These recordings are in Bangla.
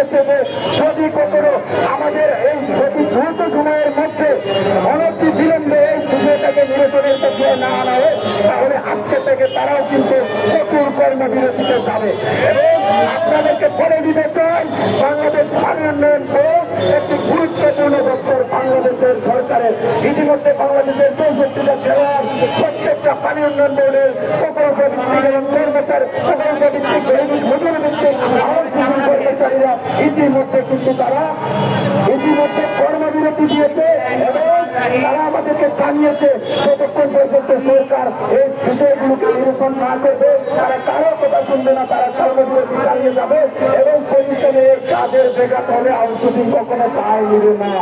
দিয়েছে যে যদি কখনো আমাদের এই অতি দ্রুত সময়ের মধ্যে অনতি বিলম্বে এই বিষয়টাকে নিরসনের প্রক্রিয়া না আনা হয় তাহলে আজকে থেকে তারাও কিন্তু কঠোর কর্মবিরতিতে যাবে। এবং আপনাদেরকে বলে দিতে চাই, বাংলাদেশ উন্নয়ন বোর্ড একটি গুরুত্বপূর্ণ দপ্তর বাংলাদেশের সরকারের। ইতিমধ্যে বাংলাদেশের চৌষট্টিটা জেলার প্রত্যেকটা পানি উন্নয়ন বোর্ডের প্রকল্প ভিত্তিক এবং কর্মচারী প্রকল্প ভিত্তিক আউটসোর্সিং কর্মচারীরা ইতিমধ্যে কিন্তু তারা ইতিমধ্যে কর্মবিরতি দিয়েছে তারা আমাদেরকে জানিয়েছে যতক্ষণ পর্যন্ত সরকার এই বিষয়গুলোকে নিরূপণ না করবে, তারা কারও কথা শুনবে না, তারা কর্মবিরতি চালিয়ে যাবে এবং পরিশ্রমে কাজের বেগাত হলে আউটসোর্সিং কখনো পায় নিবে না।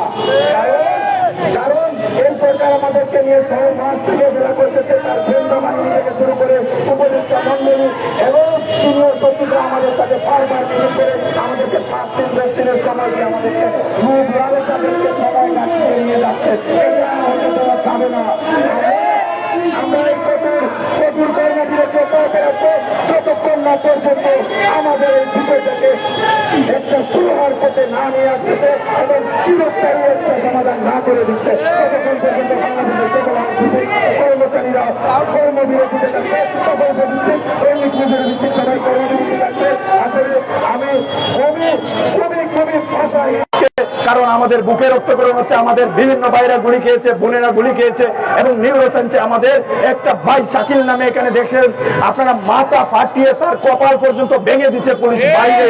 কারণ এই সরকার আমাদেরকে নিয়ে ছয় মাস থেকে বেলা করতেছে, তার কেন্দ্র বাহিনী থেকে শুরু করে উপদেষ্টা মন্ডলী এবং সিনিয়র সচিবরা আমাদের সাথে বারবার মিটিং করে আমাদেরকে পাঁচ দিন দশ দিনের সময় দিয়ে আমাদেরকে মুখ তাদেরকে সময় কাটিয়ে নিয়ে যাচ্ছে। এটা আমরা এই কঠোর কঠোর রাখব, যতক্ষণ না পর্যন্ত আমাদের এই বিষয়টাকে একটা সুহার পথে না নিয়ে আসতেছে এবং চিরস্থায়ী একটা সমাধান না করে দিচ্ছে। ততক্ষণ পর্যন্ত বাংলাদেশের সকল অংশী কর্মচারীরা কর্মবিরতিতে থাকবে আমি খুবই খুবই খুবই ভাষায় কারণ আমাদের বুকে রক্তকরণ হচ্ছে, আমাদের বিভিন্ন ভাইরা গুলি খেয়েছে, বোনেরা গুলি খেয়েছে এবং নিউরোসেন্সে আমাদের একটা ভাই শাকিল নামে এখানে দেখেন, আপনারা মাথা ফাটিয়ে তার কপাল পর্যন্ত ভেঙে দিচ্ছে পুলিশ বাইরে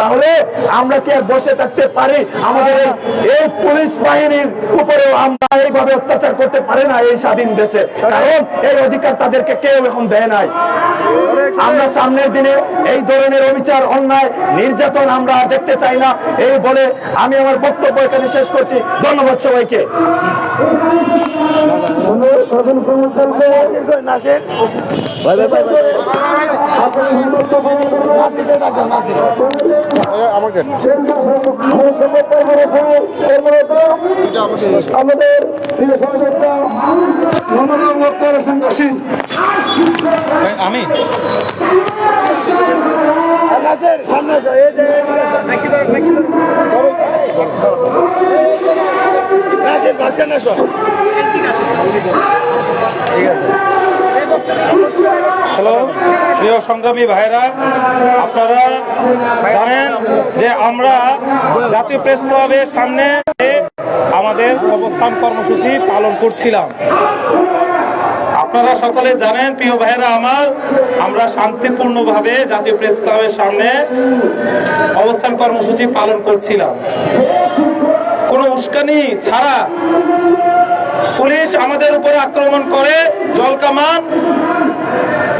তাহলে আমরা কি আর বসে থাকতে পারি? আমাদের এই পুলিশ বাহিনীর উপরেও আমরা এইভাবে অত্যাচার করতে পারি না এই স্বাধীন দেশে। কারণ এই অধিকার তাদেরকে কেউ এখন দেয় নাই। আমরা সামনের দিনে এই ধরনের অবিচার অন্যায় নির্যাতন আমরা দেখতে চাই না। এই বলে আমি আমার বক্তব্য এখানে শেষ করছি। ধন্যবাদ সবাইকে। আমাকে আমাদের প্রিয় সহযোগিতা হ্যালো, প্রিয় সংগ্রামী ভাইরা আপনারা জানেন যে আমরা জাতীয় প্রেস ক্লাবের সামনে আমাদের অবস্থান কর্মসূচি পালন করছিলাম। আপনারা সকলে জানেন, প্রিয় ভাইরা আমার, আমরা শান্তিপূর্ণভাবে জাতীয় প্রেস ক্লাবের সামনে অবস্থান কর্মসূচি পালন করছিলাম। কোনো উস্কানি ছাড়া পুলিশ আমাদের উপরে আক্রমণ করে জল কামান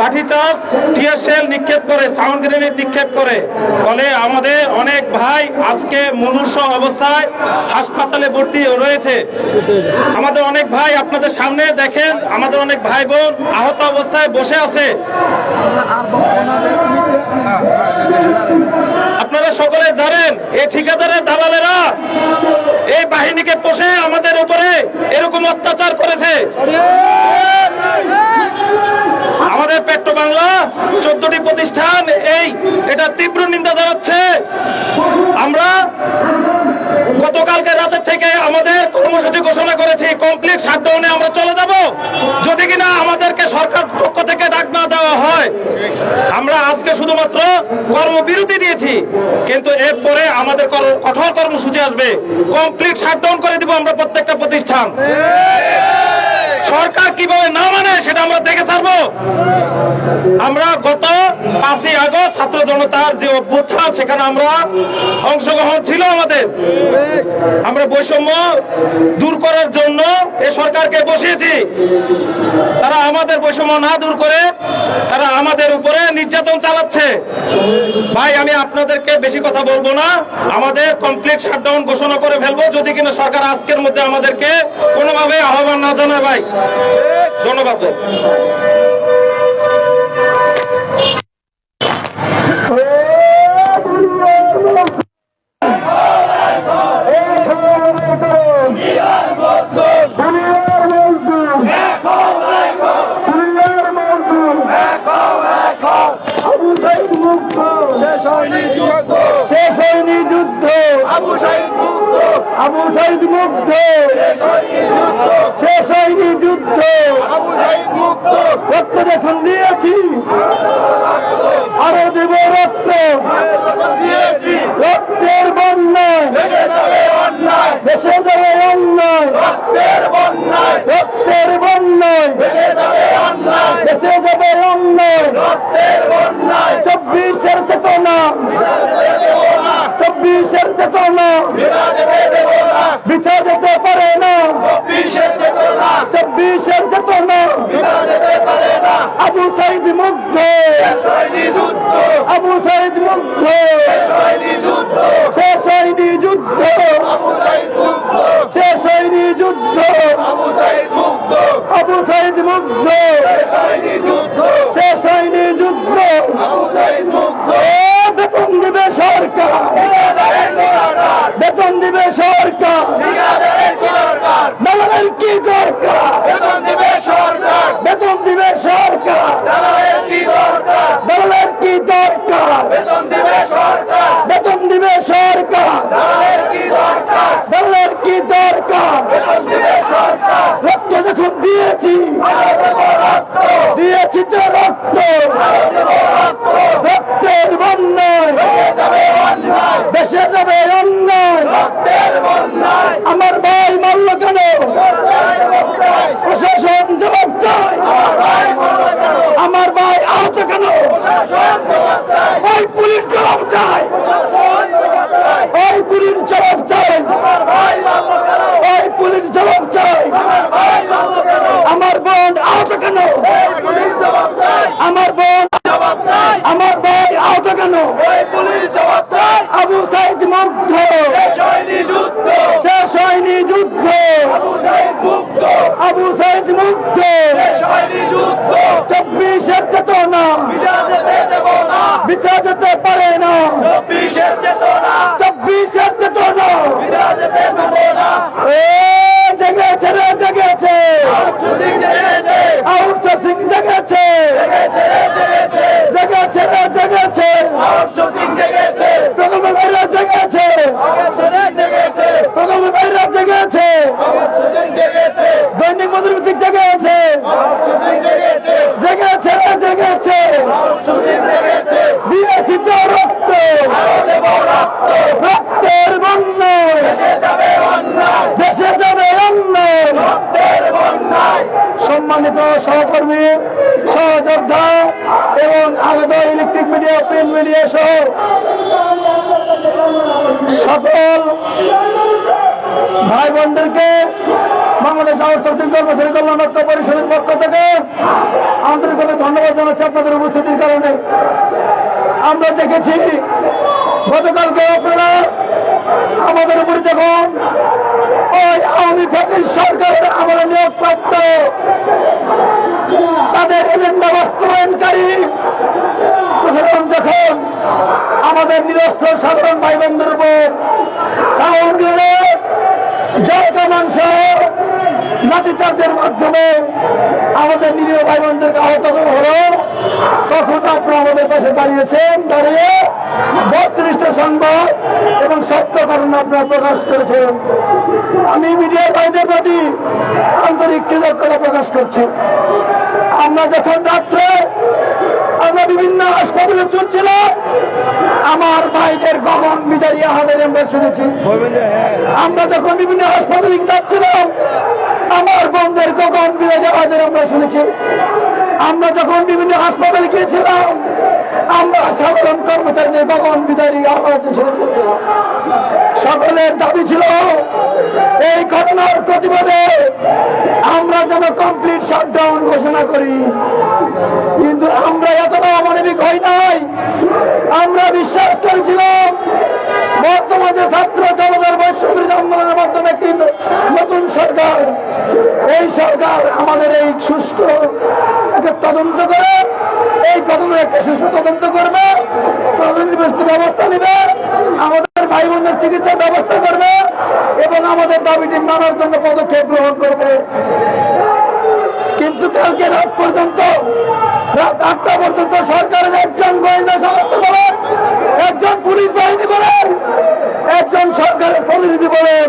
লাঠিচার্জ টিয়ার নিক্ষেপ করে, সাউন্ড গ্রেনেড নিক্ষেপ করে। ফলে আমাদের অনেক ভাই আজকে মনুষ্য অবস্থায় হাসপাতালে ভর্তি রয়েছে। আমাদের অনেক ভাই আপনাদের সামনে দেখেন, আমাদের অনেক ভাই বোন আহত অবস্থায় বসে আছে। আপনারা সকলে জানেন, এই ঠিকাদারের দালালেরা এই বাহিনীকে পোষে আমাদের উপরে এরকম অত্যাচার করেছে। আমাদের পেট্রো বাংলা চোদ্দটি প্রতিষ্ঠান এই, এটা তীব্র নিন্দা জানাচ্ছে। আমরা গতকালকে রাতের থেকে আমাদের কর্মসূচি ঘোষণা করেছি, কমপ্লিট শাটডাউনে আমরা চলে যাব। যদি কিনা আমাদেরকে সরকার পক্ষ থেকে ডাক না দেওয়া হয় আমরা আজকে শুধুমাত্র কর্মবিরতি দিয়েছি, কিন্তু এরপরে আমাদের কঠোর কর্মসূচি আসবে। কমপ্লিট শাটডাউন করে দিব আমরা প্রত্যেকটা প্রতিষ্ঠান। সরকার কীভাবে না মানে সেটা আমরা দেখে ছাড়বো। আমরা গত পাঁচই আগস্ট ছাত্র জনতার যে অভ্যুত্থান, সেখানে আমরা অংশগ্রহণ ছিল আমাদের। আমরা বৈষম্য দূর করার জন্য এ সরকারকে বসিয়েছি। তারা আমাদের বৈষম্য না দূর করে তারা আমাদের উপরে নির্যাতন চালাচ্ছে। ভাই, আমি আপনাদেরকে বেশি কথা বলব না। আমাদের কমপ্লিট শাটডাউন ঘোষণা করে ফেলব। যদি কিনা সরকার আজকের মধ্যে আমাদেরকে কোনোভাবে আহ্বান না জানায়, ভাই। ধন্যবাদ। যুদ্ধ। রক্ত যখন দিয়েছি আরও দেব রক্ত। রক্তের বন্যায় দেশে যাবে অন্যায়। রক্তের বন্যায়। রক্তের বন্যায় দেশে যাবে অন্যায়। রক্তের বন্যায়। চব্বিশের চেতনা চব্বিশের চেতনা। আবু সাইদ মুগ্ধ। আবু সাইদ মুগ্ধ শেষ হয়নি যুদ্ধ শেষ হয়নি যুদ্ধ আবু সাইদ মুগ্ধ শেষ হয়নি যুদ্ধ এ বেতন দিবে সরকার বেতন দিবে সরকার দালালের কি দরকার বেতন দিবে সরকার দালালের কি দরকার বেতন দিবে সরকার দালালের কি দরকার রক্ত যখন দিয়েছি দিয়েছি তো রক্ত রক্তের বন্যায় দেশে যাবে অন্যায় আমার ভাই মারল কেন? প্রশাসন জবাব চাই আমার ভাই আহত কেন? ওই পুলিশ জবাব চাই ওই পুলিশ জবাব চাই ওই পুলিশ জবাব চাই আমার বোন আহত কেন? আমার বোন আমার ভাই আহত কেন? সাইদ মুগ্ধ শেষ হয়নি যুদ্ধ। আবু সাইদ মুগ্ধ চব্বিশের চেতনা। বিছা যেতে পারে না। চব্বিশের চেতনা। এ জেগেছে রে জেগেছে। আউটসোর্সিং জেগেছে। জেগেছে। রে জেগেছে। প্রকল্প ভাইরা জেগেছে প্রকল্প ভাইরা জেগেছে জেগেছে। জেগেছে জেগেছে। দিয়েছি তো রক্ত। রক্তের বন্যায়। দেশে যাবে অন্যায়। সম্মানিত সহকর্মী, সহযোদ্ধা এবং আগত ইলেকট্রিক মিডিয়া, প্রিন্ট মিডিয়া সহ সকল ভাই বোনদেরকে বাংলাদেশ আউটসোর্সিং কর্মচারী কল্যাণ ঐক্য পরিষদের পক্ষ থেকে আন্তরিকভাবে ধন্যবাদ জানাচ্ছি আপনাদের উপস্থিতির কারণে। আমরা দেখেছি, গতকালকে আপনারা আমাদের উপরে যখন ওই আওয়ামী ফ্যাসিস সরকারের আমলে নিয়োগপ্রাপ্ত তাদের এজেন্ডা বাস্তবায়নকারী প্রশাসন যখন আমাদের নিরস্ত্র সাধারণ ভাই বোনদের উপর সাউন্ড সহ লাঠিচার্জের মাধ্যমে আমাদের নিরীহ ভাই বোনদেরকে আহত করা হলো। তখন আপনারা আমাদের পাশে দাঁড়িয়েছেন, দাঁড়িয়ে বত্রিশটা সংবাদ এবং সত্য কারণ আপনারা প্রকাশ করেছেন। আমি মিডিয়ার ভাইদের প্রতি আন্তরিক কৃতজ্ঞতা প্রকাশ করছি। আমরা যখন রাত্রে আমরা বিভিন্ন হাসপাতালে চলছিলাম, আমার ভাইদের গগন বিদারী আহাদের আমরা শুনেছি। আমরা যখন বিভিন্ন হাসপাতালে যাচ্ছিলাম আমার বোনদের গগন বিদারী আহাদের আমরা শুনেছি। আমরা যখন বিভিন্ন হাসপাতালে গিয়েছিলাম, আমরা সাধারণ কর্মচারীদের গগন বিদারী আওয়াজ সকলের দাবি ছিল, এই ঘটনার প্রতিবাদে আমরা যেন কমপ্লিট শাটডাউন ঘোষণা করি। কিন্তু আমরা এতটা অমানবিক হই নাই। আমরা বিশ্বাস করেছিলাম, বর্তমানে ছাত্র জনতার বৈশ্ববিরোধী আন্দোলনের মাধ্যমে একটি নতুন সরকার, এই সরকার আমাদের এই সুস্থ একটা তদন্ত করে, এই ঘটনার একটা সুস্থ তদন্ত করবে প্রয়োজনীয় ব্যবস্থা নেবে, আমাদের ভাই বোনদের চিকিৎসার ব্যবস্থা করবে এবং আমাদের দাবিটি মানার জন্য পদক্ষেপ গ্রহণ করবে। কিন্তু কালকে রাত পর্যন্ত, রাত পর্যন্ত সরকারের একজন গোয়েন্দা সংস্থা বলেন একজন পুলিশ বাহিনী বলেন একজন সরকারের প্রতিনিধি বলেন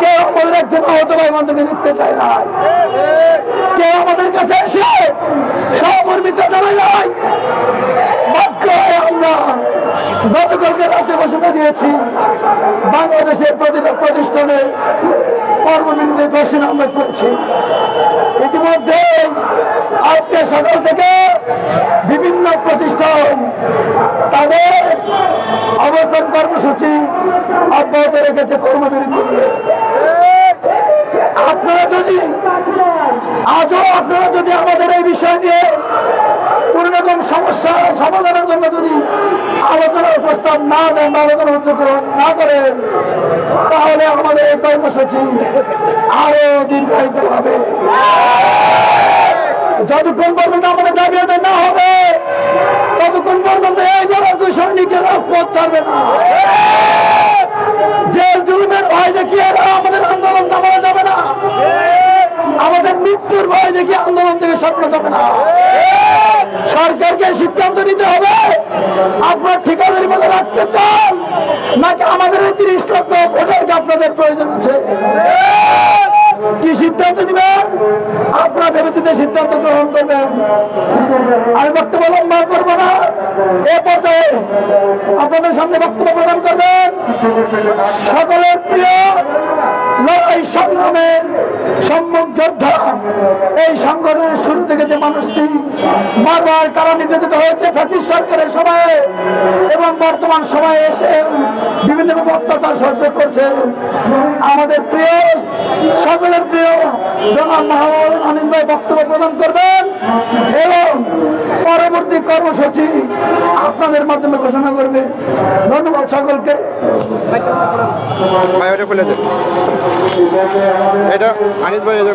কেউ আমাদের একজন আহত ভাই বোনদেরকে দেখতে চায় না কেউ আমাদের কাছে এসে সহমর্মিতা জানায় নাই বাধ্য হয়ে আমরা গতকালকে রাতে ঘোষণা দিয়েছি। বাংলাদেশের প্রতিটা প্রতিষ্ঠানে কর্মবিরতি ঘোষণা আমরা করেছি। ইতিমধ্যে আজকে সকাল থেকে বিভিন্ন প্রতিষ্ঠান তাদের অবস্থান কর্মসূচি অব্যাহত রেখেছে কর্মবিরতি দিয়ে আপনারা যদি আজও আপনারা যদি আমাদের এই বিষয় নিয়ে কোন রকম সমস্যা সমাধানের জন্য যদি প্রস্তাব না দেন বা আলোচনা উদ্যোগ না করেন তাহলে আমাদের এই কর্মসূচি আরও দীর্ঘায়িত হবে। যতক্ষণ পর্যন্ত আমাদের দাবি আদায় না হবে, ততক্ষণ পর্যন্ত এই লড়াকু সৈনিকের রাজপথ ছাড়বে না। যে জুলুমের ভয় দেখিয়ে আমাদের আন্দোলন থামানো যাবে না। আমাদের মৃত্যুর ভয় দেখি আন্দোলন থেকে স্বপ্ন যাবে না। সরকারকে সিদ্ধান্ত নিতে হবে, আপনার ঠিকাদারি মধ্যে রাখতে চান, নাকি আমাদের এই তিরিশ লক্ষ ভোটারকে আপনাদের প্রয়োজন আছে? কি সিদ্ধান্ত নেবেন? আপনারা ভেবেচিন্তে সিদ্ধান্ত গ্রহণ করবেন। আমি বক্তব্য লম্বা করব না। এ পর্যায়ে আপনাদের সামনে বক্তব্য প্রদান করবেন সকলের প্রিয় লড়াই সংগ্রামের সম্মুখ যোদ্ধা এই সংগঠনের শুরু থেকে যে মানুষটি বারবার কারা নির্যাতিত হয়েছে ফ্যাসিস্ট সরকারের সময়ে এবং বর্তমান সময়ে এসে বিভিন্ন রকম অত্যাচার সহ্য করছে। আমাদের প্রিয়, সকলের প্রিয় জনাব মাহমুদ আনিস ভাই বক্তব্য প্রদান করবেন এবং পরবর্তী কর্মসূচি আপনাদের মাধ্যমে ঘোষণা করবে। ধন্যবাদ সকলকে। ভাই ওটা খুলে দেন। এটা আনিস ভাই এটা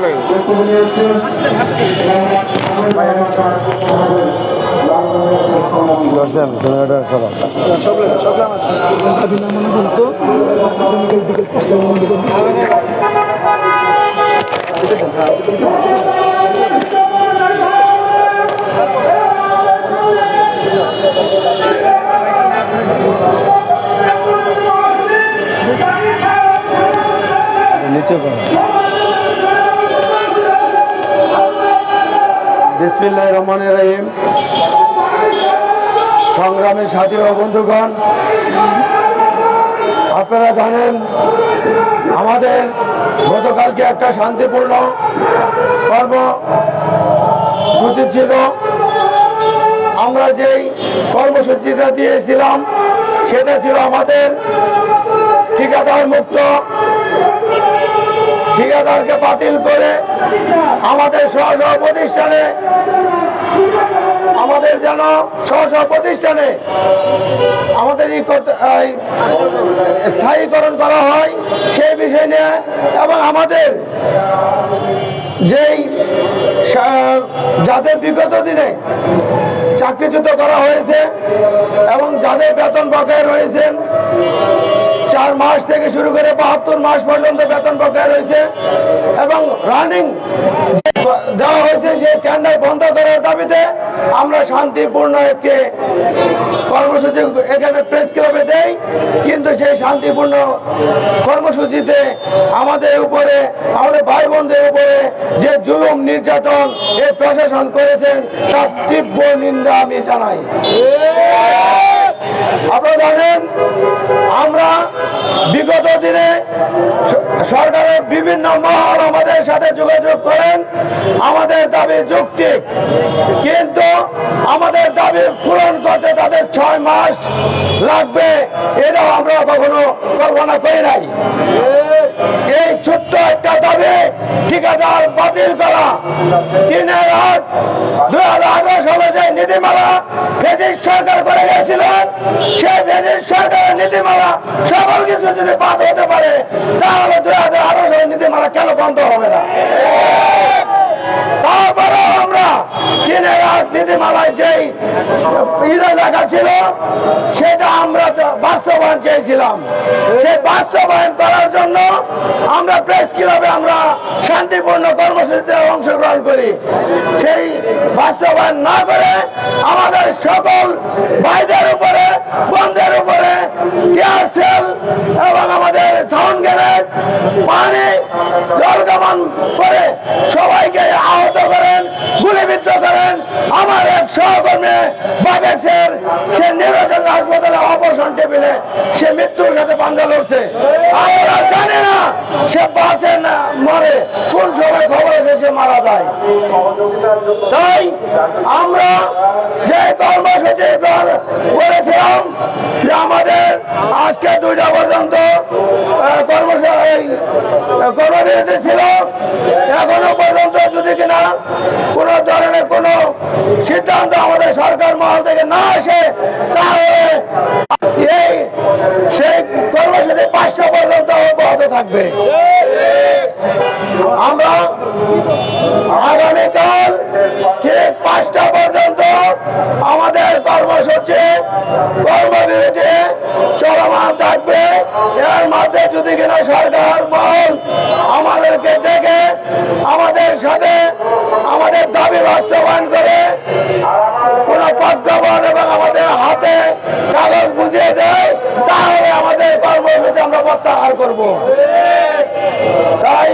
বিসমিল্লাহ রহমান রহিম। সংগ্রামী সাথী ও বন্ধুগণ, আপনারা জানেন, আমাদের গতকালকে একটা শান্তিপূর্ণ কর্মসূচি ছিল। আমরা যেই কর্মসূচিটা দিয়েছিলাম, সেটা ছিল আমাদের ঠিকাদার মুক্ত ঠিকাদারকে বাতিল করে আমাদের স্ব প্রতিষ্ঠানে, আমাদের যেন স্ব প্রতিষ্ঠানে আমাদের স্থায়ীকরণ করা হয়, সেই বিষয় নিয়ে এবং আমাদের যেই যাদের বিগত দিনে চাকরিচ্যুত করা হয়েছে এবং যাদের বেতন বকেয়া রয়েছেন চার মাস থেকে শুরু করে বাহাত্তর মাস পর্যন্ত বেতন বকেয়া রয়েছে এবং রানিং দেওয়া হয়েছে সেই কেন্দ্র বন্ধ করার দাবিতে আমরা শান্তিপূর্ণ একটি কর্মসূচি এখানে প্রেস ক্লাবে দেই, কিন্তু সেই শান্তিপূর্ণ কর্মসূচিতে আমাদের উপরে, আমাদের ভাই বোনদের উপরে যে জুলুম নির্যাতন এই প্রশাসন করেছেন, তার তীব্র নিন্দা আমি জানাই। আপনারা জানেন, আমরা বিগত দিনে স- সরকারের বিভিন্ন মহল আমাদের সাথে যোগাযোগ করেন। আমাদের দাবি যুক্তি। কিন্তু আমাদের দাবি পূরণ করতে তাদের ছয় মাস লাগবে। এটাও আমরা কখনো কল্পনা করি নাই। এই ছোট্ট একটা দাবি ঠিকাদার বাতিল করা। তিনের আট দুই হাজার আঠারো সালে যে নীতিমালা ব্রিটিশ সরকার করে গেছিলেন, সেই ব্রিটিশ সরকারের নীতিমালা সকল কিছু যদি বাদ হতে পারে, তাহলে দুই হাজার সালের নীতিমালা কেন বন্ধ হবে না? তারপরে আমরা তিনের আট নীতিমালায় যেই লেখা ছিল, সেটা আমরা বাস্তবায়ন চেয়েছিলাম। সেই বাস্তবায়ন করার জন্য আমরা প্রেস ক্লাবে আমরা শান্তিপূর্ণ কর্মসূচিতে অংশগ্রহণ করি। সেই বাস্তবায়ন না করে আমাদের সকল ভাইদের উপরে বন্ধের উপরে সেল এবং আমাদের সাউন্ড গ্রেনেড পানি, জল করে সবাইকে আহত করেন। গুলিবিদ্ধ করেন। আমার এক সহকর্মী বাগেছের সে নির্বাচন হাসপাতালে অপারেশন টেবিলে সে মৃত্যুর সাথে পাঞ্জা লড়ছে। আমরা জানি না, সে বাঁচে না, মরে কোন সময় খবর এসে সে মারা যায়। তাই আমরা যে কর্মসূচি কর- করেছিলাম যে আমাদের আজকে দুইটা পর্যন্ত কর্মবিরতি ছিল। এখনও পর্যন্ত যদি কিনা কোন ধরনের কোন সিদ্ধান্ত আমাদের সরকার মহল থেকে না আসে, তাহলে এই সেই কর্মসূচি পাঁচটা পর্যন্ত অব্যাহত থাকবে। আমরা আগামীকাল ঠিক পাঁচটা পর্যন্ত আমাদের কর্মসূচি, কর্মবিরতি চলমান থাকবে। এর মধ্যে যদি কিনা সরকার মহল আমাদেরকে দেখে, আমাদের সাথে আমাদের দাবি বাস্তবায়ন করে, কোন প্রজ্ঞাপন এবং আমাদের হাতে কাগজ বুঝিয়ে দেয় আমরা প্রত্যাহার করব। তাই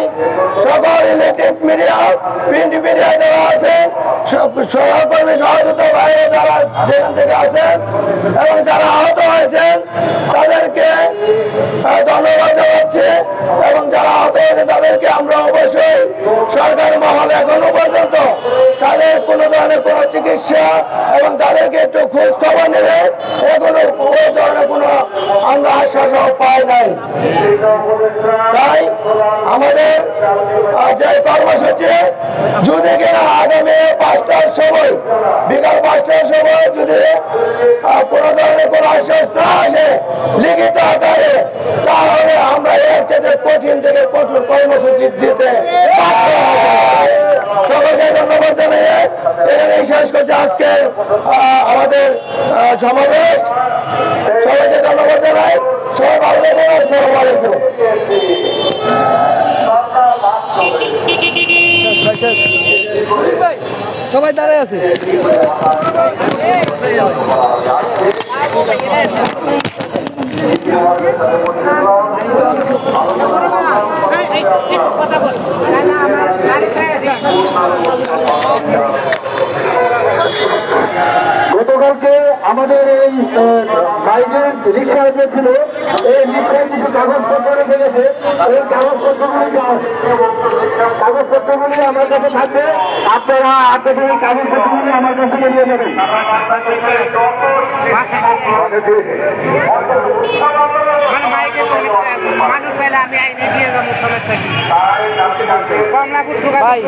সকল ইলেকট্রিক মিডিয়া, প্রিন্ট মিডিয়া যারা আছেন সহকর্মী সহযোগিতা বাইরে যারা যেখান থেকে আছেন এবং যারা আহত হয়েছেন, তাদেরকে ধন্যবাদ জানাচ্ছি এবং যারা আহত হয়েছে তাদেরকে আমরা অবশ্যই সরকার মহল এখনও পর্যন্ত তাদের কোনো ধরনের কোনো চিকিৎসা এবং তাদেরকে একটু খোঁজ খবর নেবে। পাই নাই তাই আমাদের যে কর্মসূচি যদি কিনা আগামী পাঁচটার সময়, বিকাল পাঁচটার সময় যদি কোনো ধরনের কোনো আশ্বাস না আসে, লিখিত আকারে, তাহলে আমরা এর চেয়ে কঠিন থেকে কঠোর কর্মসূচি দিতে। সকলকে ধন্যবাদ জানিয়ে এখানে শেষ করছি আজকে আমাদের সমাবেশ সবাইকে ধন্যবাদ জানাই সবাই ভালো থাকবেন আসসালামু আলাইকুম সবাই দাঁড়ায় আছে। গতকালকে আমাদের এই বাইকের রিক্সা ছিল, এই রিক্সায় কিছু কাগজপত্র গেছে। এই কাগজপত্রগুলি কাগজপত্রগুলি আমার কাছে থাকবে। আপনারা আপনাদের এই কাগজপত্রগুলি আমার কাছে নিয়ে যাবেন। মানে মানুষ পেলে আমি আইনে দিয়ে যাব সমস্যা ভাই,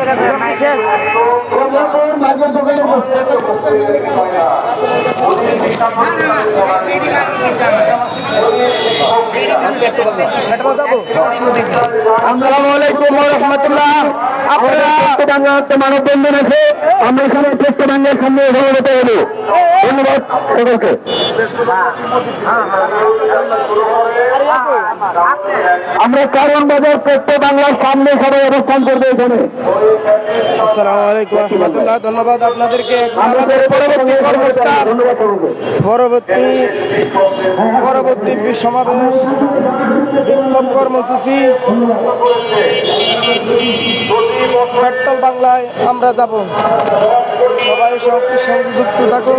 আসসালামু আলাইকুম রাহমাতুল্লাহ। আপনারা মানববন্ধন আছে আমরা এখানে চট্টগ্রামের সামনে সমবেত হলো ধন্যবাদ সকলকে। আমরা কারণ বাজার পেট্রো বাংলার সামনে সবাই অবস্থান করবে এখানে। আসসালামু আলাইকুম রহমতুল্লাহ ধন্যবাদ আপনাদেরকে। আমাদের পরবর্তী পরবর্তী সমাবেশ বিক্ষোভ কর্মসূচি পেট্রোল বাংলায় আমরা যাব। সবাই সঙ্গে সংযুক্ত থাকুন।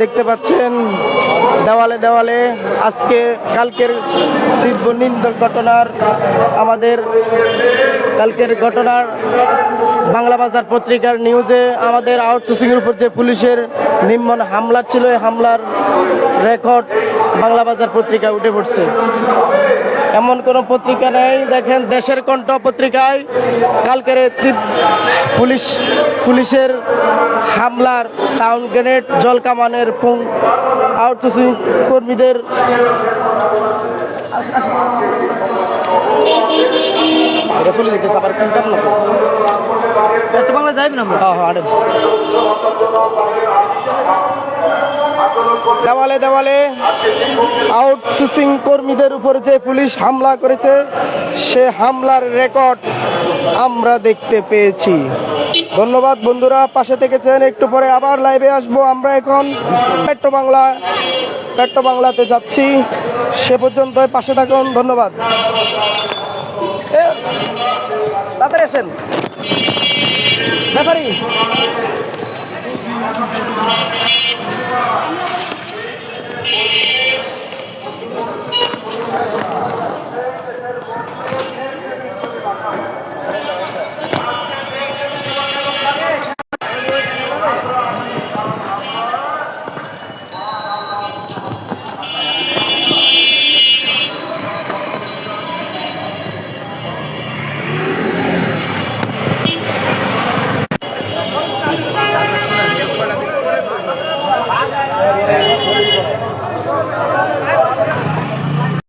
দেখতে পাচ্ছেন। দেওয়ালে দেওয়ালে আজকে কালকের তীব্র নিন্দন ঘটনার আমাদের কালকের ঘটনার বাংলা বাজার পত্রিকার নিউজে আমাদের আউটসোর্সিংয়ের উপর যে পুলিশের নিম্ন হামলা ছিল, এই হামলার রেকর্ড বাংলা বাজার পত্রিকা উঠে পড়ছে। এমন কোনো পত্রিকা নেই, দেখেন দেশের কণ্ঠ পত্রিকায় কালকের পুলিশ, পুলিশের হামলার সাউন্ড গ্রেনেড জল কামানের আউটসোর্সিং কর্মীদের এটা চলে যেতেছে আবার চিন্তা না এত বাংলা যাইবেন না হ্যাঁ হ্যাঁ দেওয়ালে দেওয়ালে। আউটসোর্সিং কর্মীদের উপর যে পুলিশ হামলা করেছে, সে হামলার রেকর্ড আমরা দেখতে পেয়েছি। ধন্যবাদ বন্ধুরা, পাশে থেকেছেন, একটু পরে আবার লাইভে আসব আমরা এখন। পেট্রো বাংলা, পেট্রো বাংলাতে যাচ্ছি। সে পর্যন্ত পাশে থাকুন, ধন্যবাদ। তাড়াতাড়ি Thank you.